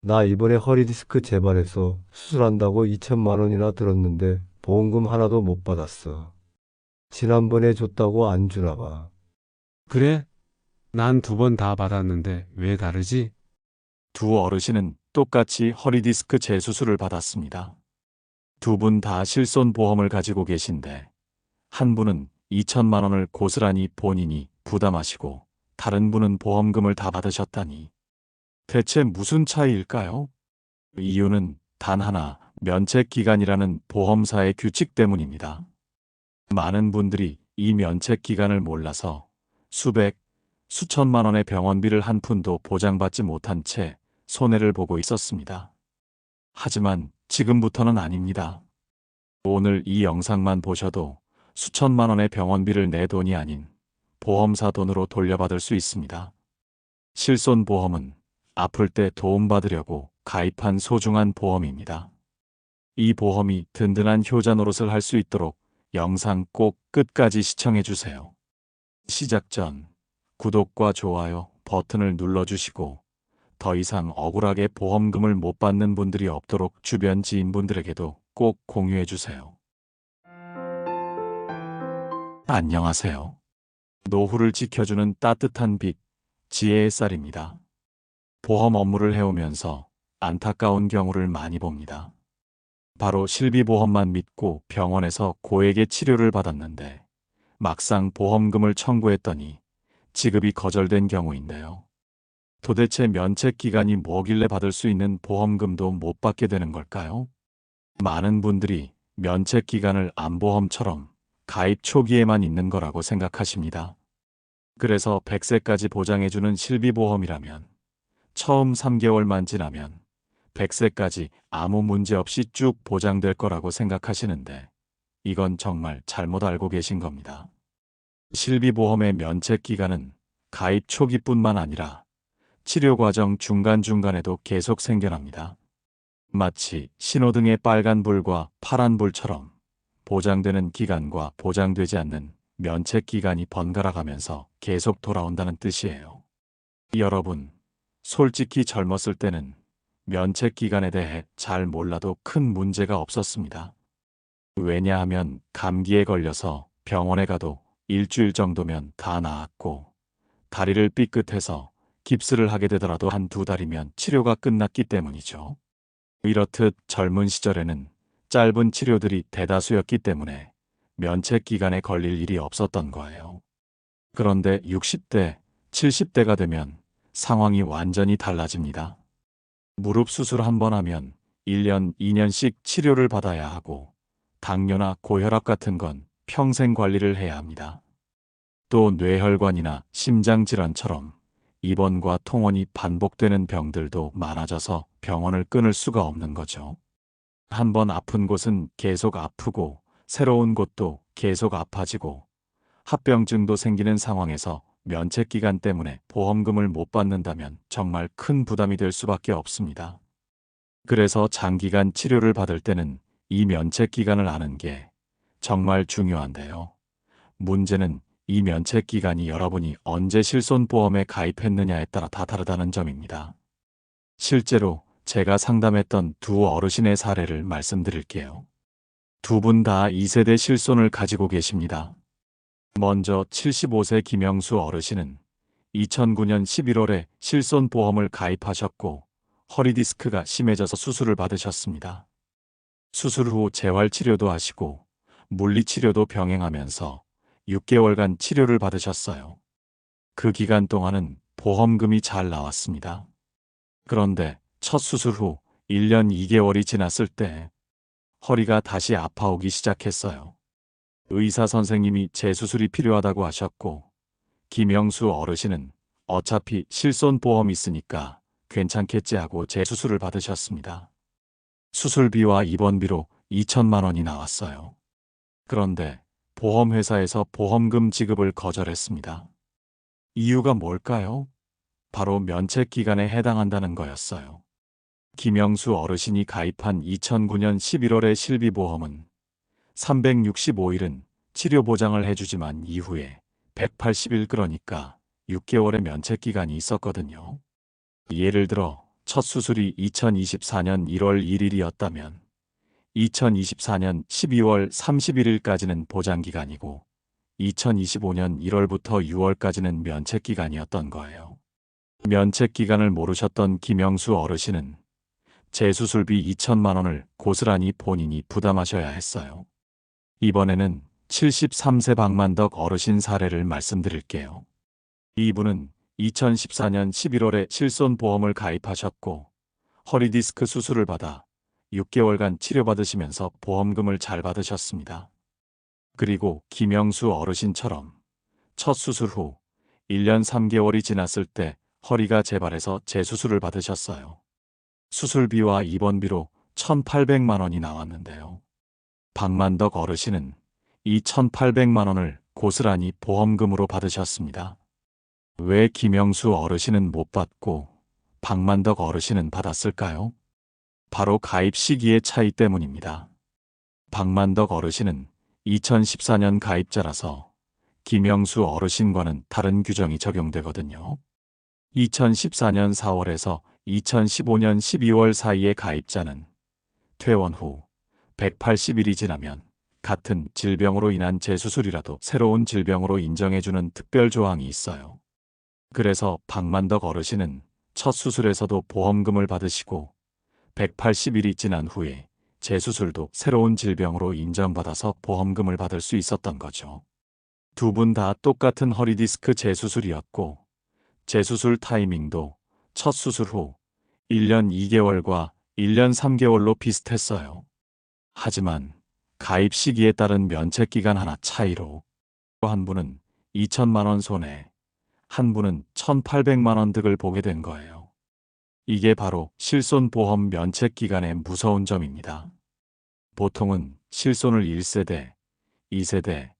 나 이번에 허리디스크 재발해서 수술한다고 2천만 원이나 들었는데 보험금 하나도 못 받았어. 지난번에 줬다고 안 주나 봐. 그래? 난 두 번 다 받았는데 왜 다르지? 두 어르신은 똑같이 허리디스크 재수술을 받았습니다. 두 분 다 실손 보험을 가지고 계신데 한 분은 2천만 원을 고스란히 본인이 부담하시고 다른 분은 보험금을 다 받으셨다니 대체 무슨 차이일까요? 이유는 단 하나 면책 기간이라는 보험사의 규칙 때문입니다. 많은 분들이 이 면책 기간을 몰라서 수백, 수천만 원의 병원비를 한 푼도 보장받지 못한 채 손해를 보고 있었습니다. 하지만 지금부터는 아닙니다. 오늘 이 영상만 보셔도 수천만 원의 병원비를 내 돈이 아닌 보험사 돈으로 돌려받을 수 있습니다. 실손보험은 아플 때 도움받으려고 가입한 소중한 보험입니다. 이 보험이 든든한 효자 노릇을 할 수 있도록 영상 꼭 끝까지 시청해 주세요. 시작 전 구독과 좋아요 버튼을 눌러주시고 더 이상 억울하게 보험금을 못 받는 분들이 없도록 주변 지인분들에게도 꼭 공유해 주세요. 안녕하세요. 노후를 지켜주는 따뜻한 빛, 지혜의 쌀입니다. 보험 업무를 해오면서 안타까운 경우를 많이 봅니다. 바로 실비보험만 믿고 병원에서 고액의 치료를 받았는데 막상 보험금을 청구했더니 지급이 거절된 경우인데요. 도대체 면책 기간이 뭐길래 받을 수 있는 보험금도 못 받게 되는 걸까요? 많은 분들이 면책 기간을 암보험처럼 가입 초기에만 있는 거라고 생각하십니다. 그래서 100세까지 보장해주는 실비보험이라면 처음 3개월만 지나면 100세까지 아무 문제 없이 쭉 보장될 거라고 생각하시는데 이건 정말 잘못 알고 계신 겁니다. 실비보험의 면책 기간은 가입 초기뿐만 아니라 치료 과정 중간중간에도 계속 생겨납니다. 마치 신호등의 빨간불과 파란불처럼 보장되는 기간과 보장되지 않는 면책 기간이 번갈아 가면서 계속 돌아온다는 뜻이에요. 여러분, 솔직히 젊었을 때는 면책 기간에 대해 잘 몰라도 큰 문제가 없었습니다. 왜냐하면 감기에 걸려서 병원에 가도 일주일 정도면 다 나았고, 다리를 삐끗해서 깁스를 하게 되더라도 한 두 달이면 치료가 끝났기 때문이죠. 이렇듯 젊은 시절에는 짧은 치료들이 대다수였기 때문에 면책 기간에 걸릴 일이 없었던 거예요. 그런데 60대, 70대가 되면 상황이 완전히 달라집니다. 무릎 수술 한 번 하면 1년, 2년씩 치료를 받아야 하고 당뇨나 고혈압 같은 건 평생 관리를 해야 합니다. 또 뇌혈관이나 심장 질환처럼 입원과 통원이 반복되는 병들도 많아져서 병원을 끊을 수가 없는 거죠. 한 번 아픈 곳은 계속 아프고 새로운 곳도 계속 아파지고 합병증도 생기는 상황에서 면책 기간 때문에 보험금을 못 받는다면 정말 큰 부담이 될 수밖에 없습니다. 그래서 장기간 치료를 받을 때는 이 면책 기간을 아는 게 정말 중요한데요. 문제는 이 면책 기간이 여러분이 언제 실손보험에 가입했느냐에 따라 다 다르다는 점입니다. 실제로 제가 상담했던 두 어르신의 사례를 말씀드릴게요. 두 분 다 2세대 실손을 가지고 계십니다. 먼저 75세 김영수 어르신은 2009년 11월에 실손보험을 가입하셨고 허리디스크가 심해져서 수술을 받으셨습니다. 수술 후 재활치료도 하시고 물리치료도 병행하면서 6개월간 치료를 받으셨어요. 그 기간 동안은 보험금이 잘 나왔습니다. 그런데 첫 수술 후 1년 2개월이 지났을 때 허리가 다시 아파오기 시작했어요. 의사 선생님이 재수술이 필요하다고 하셨고 김영수 어르신은 어차피 실손보험 있으니까 괜찮겠지 하고 재수술을 받으셨습니다. 수술비와 입원비로 2천만 원이 나왔어요. 그런데 보험회사에서 보험금 지급을 거절했습니다. 이유가 뭘까요? 바로 면책 기간에 해당한다는 거였어요. 김영수 어르신이 가입한 2009년 11월의 실비보험은 365일은 치료 보장을 해주지만 이후에 180일 그러니까 6개월의 면책 기간이 있었거든요. 예를 들어 첫 수술이 2024년 1월 1일이었다면 2024년 12월 31일까지는 보장 기간이고 2025년 1월부터 6월까지는 면책 기간이었던 거예요. 면책 기간을 모르셨던 김영수 어르신은 재수술비 2천만 원을 고스란히 본인이 부담하셔야 했어요. 이번에는 73세 박만덕 어르신 사례를 말씀드릴게요. 이분은 2014년 11월에 실손보험을 가입하셨고 허리디스크 수술을 받아 6개월간 치료받으시면서 보험금을 잘 받으셨습니다. 그리고 김영수 어르신처럼 첫 수술 후 1년 3개월이 지났을 때 허리가 재발해서 재수술을 받으셨어요. 수술비와 입원비로 1,800만 원이 나왔는데요. 박만덕 어르신은 이 1,800만 원을 고스란히 보험금으로 받으셨습니다. 왜 김영수 어르신은 못 받고 박만덕 어르신은 받았을까요? 바로 가입 시기의 차이 때문입니다. 박만덕 어르신은 2014년 가입자라서 김영수 어르신과는 다른 규정이 적용되거든요. 2014년 4월에서 2015년 12월 사이의 가입자는 퇴원 후 180일이 지나면 같은 질병으로 인한 재수술이라도 새로운 질병으로 인정해주는 특별 조항이 있어요. 그래서 박만덕 어르신은 첫 수술에서도 보험금을 받으시고 180일이 지난 후에 재수술도 새로운 질병으로 인정받아서 보험금을 받을 수 있었던 거죠. 두 분 다 똑같은 허리디스크 재수술이었고 재수술 타이밍도 첫 수술 후 1년 2개월과 1년 3개월로 비슷했어요. 하지만 가입 시기에 따른 면책 기간 하나 차이로 한 분은 2천만 원 손해, 한 분은 1,800만 원 득을 보게 된 거예요. 이게 바로 실손 보험 면책 기간의 무서운 점입니다. 보통은 실손을 1세대, 2세대,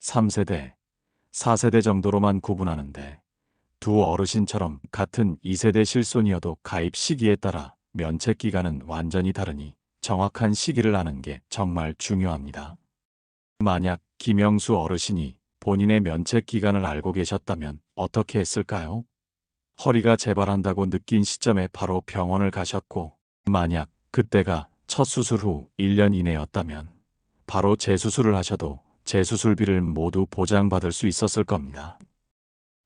3세대, 4세대 정도로만 구분하는데 두 어르신처럼 같은 2세대 실손이어도 가입 시기에 따라 면책 기간은 완전히 다르니 정확한 시기를 아는 게 정말 중요합니다. 만약 김영수 어르신이 본인의 면책 기간을 알고 계셨다면 어떻게 했을까요? 허리가 재발한다고 느낀 시점에 바로 병원을 가셨고, 만약 그때가 첫 수술 후 1년 이내였다면 바로 재수술을 하셔도 재수술비를 모두 보장받을 수 있었을 겁니다.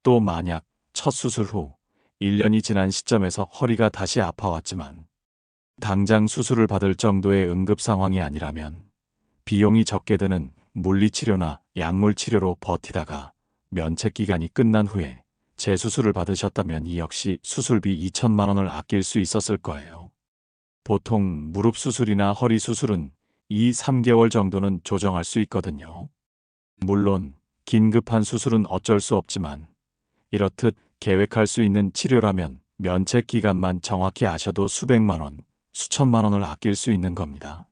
또 만약 첫 수술 후 1년이 지난 시점에서 허리가 다시 아파왔지만 당장 수술을 받을 정도의 응급 상황이 아니라면 비용이 적게 드는 물리치료나 약물치료로 버티다가 면책 기간이 끝난 후에 재수술을 받으셨다면 이 역시 수술비 2천만 원을 아낄 수 있었을 거예요. 보통 무릎 수술이나 허리 수술은 2, 3개월 정도는 조정할 수 있거든요. 물론 긴급한 수술은 어쩔 수 없지만 이렇듯 계획할 수 있는 치료라면 면책 기간만 정확히 아셔도 수백만 원, 수천만 원을 아낄 수 있는 겁니다.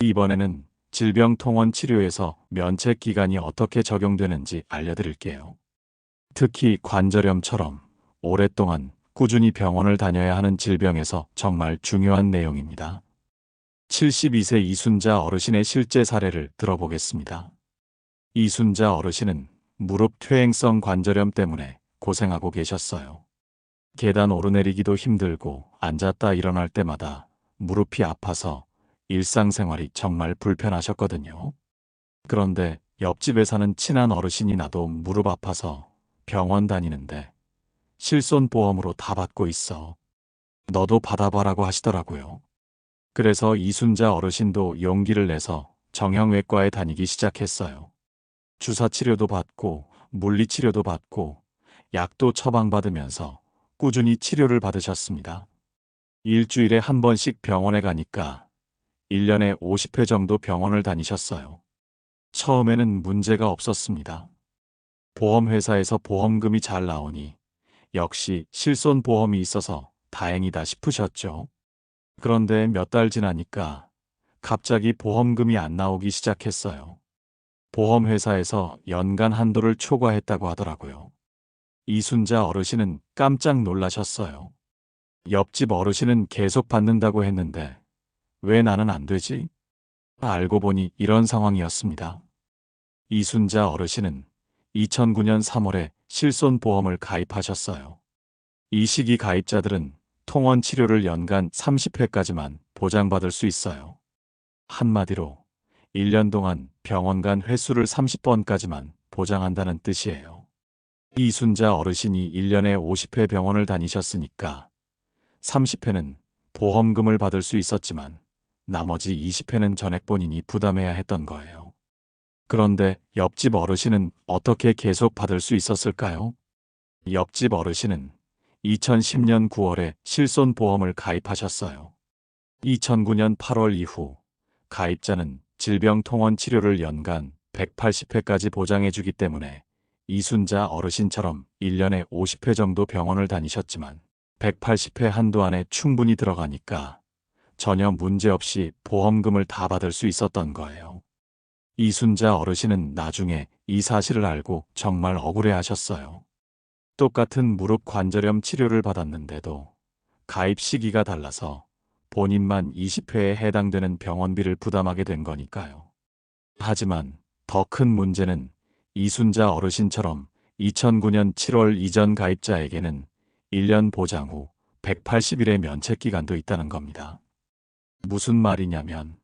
이번에는 질병통원 치료에서 면책 기간이 어떻게 적용되는지 알려드릴게요. 특히 관절염처럼 오랫동안 꾸준히 병원을 다녀야 하는 질병에서 정말 중요한 내용입니다. 72세 이순자 어르신의 실제 사례를 들어보겠습니다. 이순자 어르신은 무릎 퇴행성 관절염 때문에 고생하고 계셨어요. 계단 오르내리기도 힘들고 앉았다 일어날 때마다 무릎이 아파서 일상생활이 정말 불편하셨거든요. 그런데 옆집에 사는 친한 어르신이 나도 무릎 아파서 병원 다니는데 실손보험으로 다 받고 있어. 너도 받아봐라고 하시더라고요. 그래서 이순자 어르신도 용기를 내서 정형외과에 다니기 시작했어요. 주사치료도 받고 물리치료도 받고 약도 처방받으면서 꾸준히 치료를 받으셨습니다. 일주일에 한 번씩 병원에 가니까 1년에 50회 정도 병원을 다니셨어요. 처음에는 문제가 없었습니다. 보험회사에서 보험금이 잘 나오니 역시 실손보험이 있어서 다행이다 싶으셨죠. 그런데 몇 달 지나니까 갑자기 보험금이 안 나오기 시작했어요. 보험회사에서 연간 한도를 초과했다고 하더라고요. 이순자 어르신은 깜짝 놀라셨어요. 옆집 어르신은 계속 받는다고 했는데 왜 나는 안 되지? 알고 보니 이런 상황이었습니다. 이순자 어르신은 2009년 3월에 실손보험을 가입하셨어요. 이 시기 가입자들은 통원 치료를 연간 30회까지만 보장받을 수 있어요. 한마디로 1년 동안 병원 간 횟수를 30번까지만 보장한다는 뜻이에요. 이순자 어르신이 1년에 50회 병원을 다니셨으니까 30회는 보험금을 받을 수 있었지만 나머지 20회는 전액 본인이 부담해야 했던 거예요. 그런데 옆집 어르신은 어떻게 계속 받을 수 있었을까요? 옆집 어르신은 2010년 9월에 실손보험을 가입하셨어요. 2009년 8월 이후 가입자는 질병통원 치료를 연간 180회까지 보장해주기 때문에 이순자 어르신처럼 1년에 50회 정도 병원을 다니셨지만 180회 한도 안에 충분히 들어가니까 전혀 문제없이 보험금을 다 받을 수 있었던 거예요. 이순자 어르신은 나중에 이 사실을 알고 정말 억울해 하셨어요. 똑같은 무릎 관절염 치료를 받았는데도 가입 시기가 달라서 본인만 20회에 해당되는 병원비를 부담하게 된 거니까요. 하지만 더 큰 문제는 이순자 어르신처럼 2009년 7월 이전 가입자에게는 1년 보장 후 180일의 면책 기간도 있다는 겁니다. 무슨 말이냐면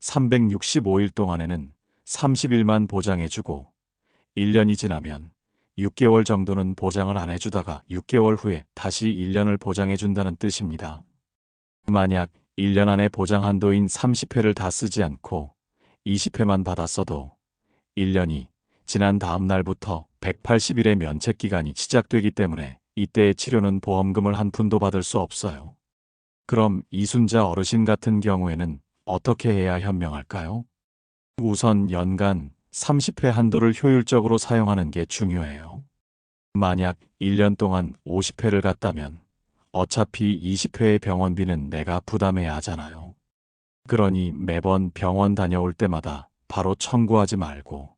365일 동안에는 30일만 보장해주고 1년이 지나면 6개월 정도는 보장을 안 해주다가 6개월 후에 다시 1년을 보장해준다는 뜻입니다. 만약 1년 안에 보장 한도인 30회를 다 쓰지 않고 20회만 받았어도 1년이 지난 다음 날부터 180일의 면책 기간이 시작되기 때문에 이때의 치료는 보험금을 한 푼도 받을 수 없어요. 그럼 이순자 어르신 같은 경우에는 어떻게 해야 현명할까요? 우선 연간 30회 한도를 효율적으로 사용하는 게 중요해요. 만약 1년 동안 50회를 갔다면 어차피 20회의 병원비는 내가 부담해야 하잖아요. 그러니 매번 병원 다녀올 때마다 바로 청구하지 말고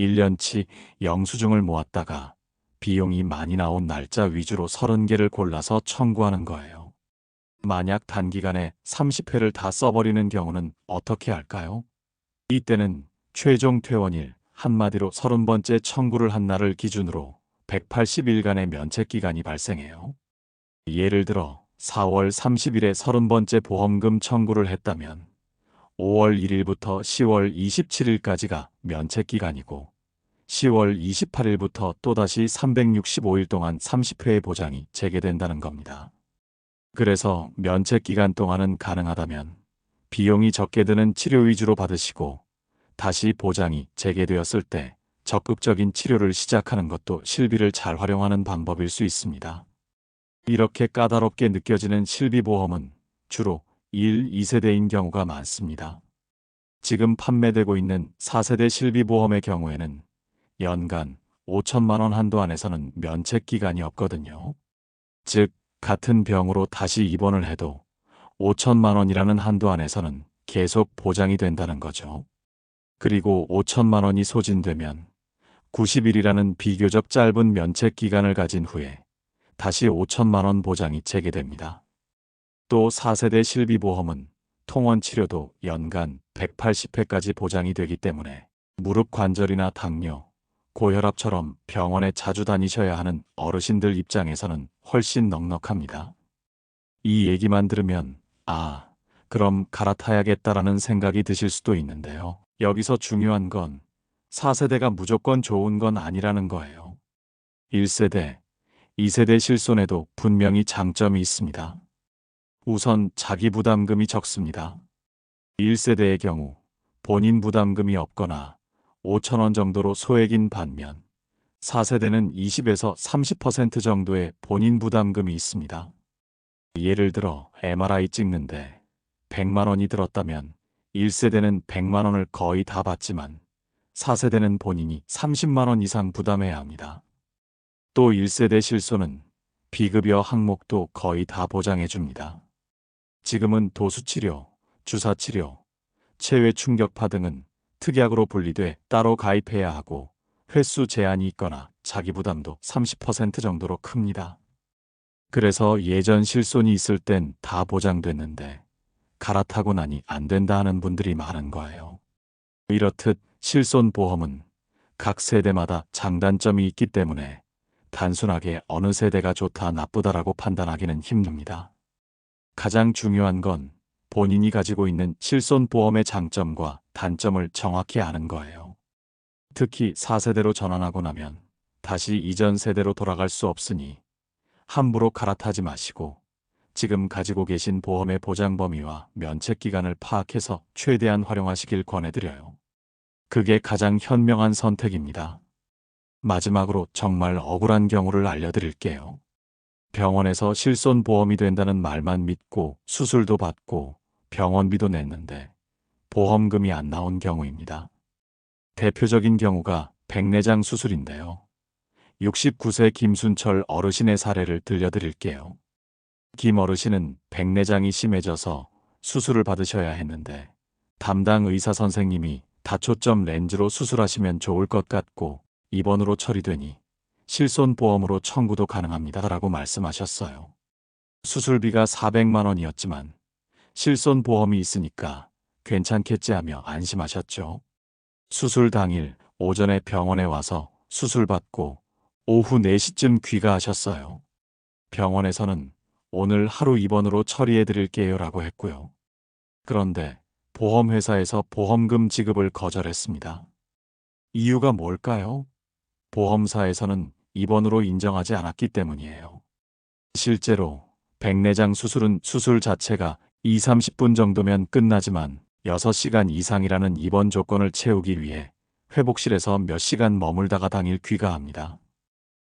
1년치 영수증을 모았다가 비용이 많이 나온 날짜 위주로 30개를 골라서 청구하는 거예요. 만약 단기간에 30회를 다 써버리는 경우는 어떻게 할까요? 이때는 최종 퇴원일, 한마디로 30번째 청구를 한 날을 기준으로 180일간의 면책 기간이 발생해요. 예를 들어 4월 30일에 30번째 보험금 청구를 했다면 5월 1일부터 10월 27일까지가 면책 기간이고 10월 28일부터 또다시 365일 동안 30회의 보장이 재개된다는 겁니다. 그래서 면책 기간 동안은 가능하다면 비용이 적게 드는 치료 위주로 받으시고 다시 보장이 재개되었을 때 적극적인 치료를 시작하는 것도 실비를 잘 활용하는 방법일 수 있습니다. 이렇게 까다롭게 느껴지는 실비보험은 주로 1, 2세대인 경우가 많습니다. 지금 판매되고 있는 4세대 실비보험의 경우에는 연간 5천만 원 한도 안에서는 면책 기간이 없거든요. 즉, 같은 병으로 다시 입원을 해도 5천만 원이라는 한도 안에서는 계속 보장이 된다는 거죠. 그리고 5천만 원이 소진되면 90일이라는 비교적 짧은 면책 기간을 가진 후에 다시 5천만 원 보장이 재개됩니다. 또 4세대 실비보험은 통원 치료도 연간 180회까지 보장이 되기 때문에 무릎 관절이나 당뇨, 고혈압처럼 병원에 자주 다니셔야 하는 어르신들 입장에서는 훨씬 넉넉합니다. 이 얘기만 들으면 아, 그럼 갈아타야겠다라는 생각이 드실 수도 있는데요. 여기서 중요한 건 4세대가 무조건 좋은 건 아니라는 거예요. 1세대, 2세대 실손에도 분명히 장점이 있습니다. 우선 자기 부담금이 적습니다. 1세대의 경우 본인 부담금이 없거나 5천원 정도로 소액인 반면 4세대는 20에서 30% 정도의 본인 부담금이 있습니다. 예를 들어 MRI 찍는데 100만 원이 들었다면 1세대는 100만 원을 거의 다 받지만 4세대는 본인이 30만 원 이상 부담해야 합니다. 또 1세대 실손은 비급여 항목도 거의 다 보장해 줍니다. 지금은 도수치료, 주사치료, 체외 충격파 등은 특약으로 분리돼 따로 가입해야 하고 횟수 제한이 있거나 자기 부담도 30% 정도로 큽니다. 그래서 예전 실손이 있을 땐 다 보장됐는데 갈아타고 나니 안 된다 하는 분들이 많은 거예요. 이렇듯 실손 보험은 각 세대마다 장단점이 있기 때문에 단순하게 어느 세대가 좋다 나쁘다라고 판단하기는 힘듭니다. 가장 중요한 건 본인이 가지고 있는 실손보험의 장점과 단점을 정확히 아는 거예요. 특히 4세대로 전환하고 나면 다시 이전 세대로 돌아갈 수 없으니 함부로 갈아타지 마시고 지금 가지고 계신 보험의 보장 범위와 면책 기간을 파악해서 최대한 활용하시길 권해드려요. 그게 가장 현명한 선택입니다. 마지막으로 정말 억울한 경우를 알려드릴게요. 병원에서 실손보험이 된다는 말만 믿고 수술도 받고 병원비도 냈는데 보험금이 안 나온 경우입니다. 대표적인 경우가 백내장 수술인데요. 69세 김순철 어르신의 사례를 들려드릴게요. 김 어르신은 백내장이 심해져서 수술을 받으셔야 했는데 담당 의사 선생님이 다초점 렌즈로 수술하시면 좋을 것 같고 입원으로 처리되니 실손보험으로 청구도 가능합니다. 라고 말씀하셨어요. 수술비가 400만 원이었지만 실손 보험이 있으니까 괜찮겠지 하며 안심하셨죠. 수술 당일 오전에 병원에 와서 수술받고 오후 4시쯤 귀가하셨어요. 병원에서는 오늘 하루 입원으로 처리해 드릴게요 라고 했고요. 그런데 보험회사에서 보험금 지급을 거절했습니다. 이유가 뭘까요? 보험사에서는 입원으로 인정하지 않았기 때문이에요. 실제로 백내장 수술은 수술 자체가 2, 30분 정도면 끝나지만 6시간 이상이라는 입원 조건을 채우기 위해 회복실에서 몇 시간 머물다가 당일 귀가합니다.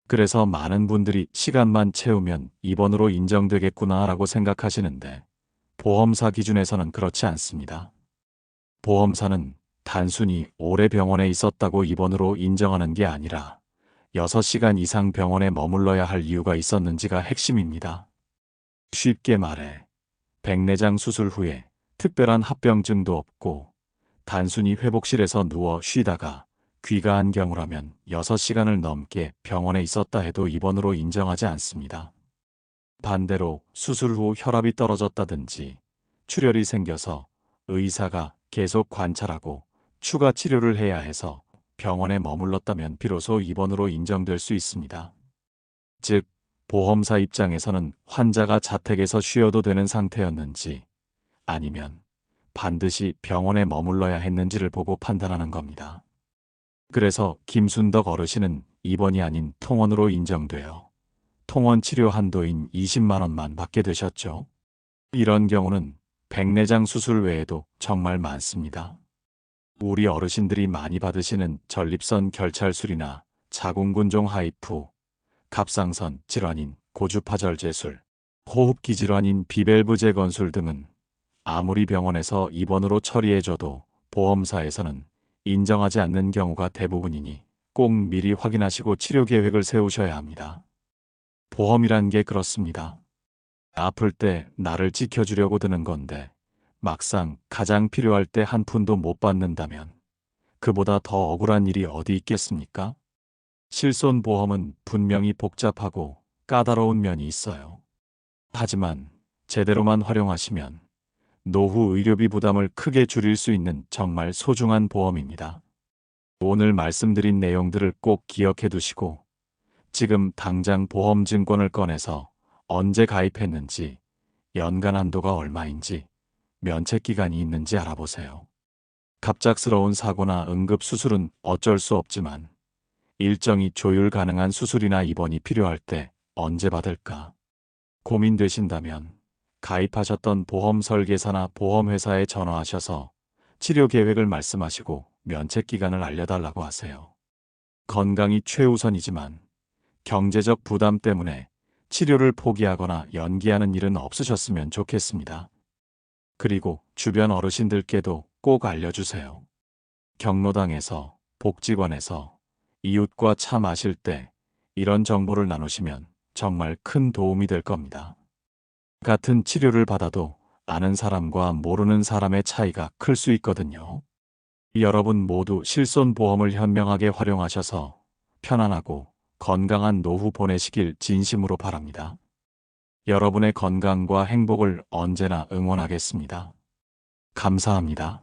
그래서 많은 분들이 시간만 채우면 입원으로 인정되겠구나 라고 생각하시는데 보험사 기준에서는 그렇지 않습니다. 보험사는 단순히 오래 병원에 있었다고 입원으로 인정하는 게 아니라 6시간 이상 병원에 머물러야 할 이유가 있었는지가 핵심입니다. 쉽게 말해, 백내장 수술 후에 특별한 합병증도 없고 단순히 회복실에서 누워 쉬다가 귀가한 경우라면 6시간을 넘게 병원에 있었다 해도 입원으로 인정하지 않습니다. 반대로 수술 후 혈압이 떨어졌다든지 출혈이 생겨서 의사가 계속 관찰하고 추가 치료를 해야 해서 병원에 머물렀다면 비로소 입원으로 인정될 수 있습니다. 즉, 보험사 입장에서는 환자가 자택에서 쉬어도 되는 상태였는지 아니면 반드시 병원에 머물러야 했는지를 보고 판단하는 겁니다. 그래서 김순덕 어르신은 입원이 아닌 통원으로 인정되어 통원 치료 한도인 20만 원만 받게 되셨죠. 이런 경우는 백내장 수술 외에도 정말 많습니다. 우리 어르신들이 많이 받으시는 전립선 결찰술이나 자궁근종 하이프, 갑상선 질환인 고주파절제술, 호흡기 질환인 비밸브 재건술 등은 아무리 병원에서 입원으로 처리해줘도 보험사에서는 인정하지 않는 경우가 대부분이니 꼭 미리 확인하시고 치료 계획을 세우셔야 합니다. 보험이란 게 그렇습니다. 아플 때 나를 지켜주려고 드는 건데 막상 가장 필요할 때 한 푼도 못 받는다면 그보다 더 억울한 일이 어디 있겠습니까? 실손보험은 분명히 복잡하고 까다로운 면이 있어요. 하지만 제대로만 활용하시면 노후 의료비 부담을 크게 줄일 수 있는 정말 소중한 보험입니다. 오늘 말씀드린 내용들을 꼭 기억해 두시고 지금 당장 보험증권을 꺼내서 언제 가입했는지, 연간 한도가 얼마인지, 면책 기간이 있는지 알아보세요. 갑작스러운 사고나 응급 수술은 어쩔 수 없지만 일정이 조율 가능한 수술이나 입원이 필요할 때 언제 받을까 고민되신다면 가입하셨던 보험 설계사나 보험회사에 전화하셔서 치료 계획을 말씀하시고 면책 기간을 알려달라고 하세요. 건강이 최우선이지만 경제적 부담 때문에 치료를 포기하거나 연기하는 일은 없으셨으면 좋겠습니다. 그리고 주변 어르신들께도 꼭 알려주세요. 경로당에서, 복지관에서, 이웃과 차 마실 때 이런 정보를 나누시면 정말 큰 도움이 될 겁니다. 같은 치료를 받아도 아는 사람과 모르는 사람의 차이가 클 수 있거든요. 여러분 모두 실손보험을 현명하게 활용하셔서 편안하고 건강한 노후 보내시길 진심으로 바랍니다. 여러분의 건강과 행복을 언제나 응원하겠습니다. 감사합니다.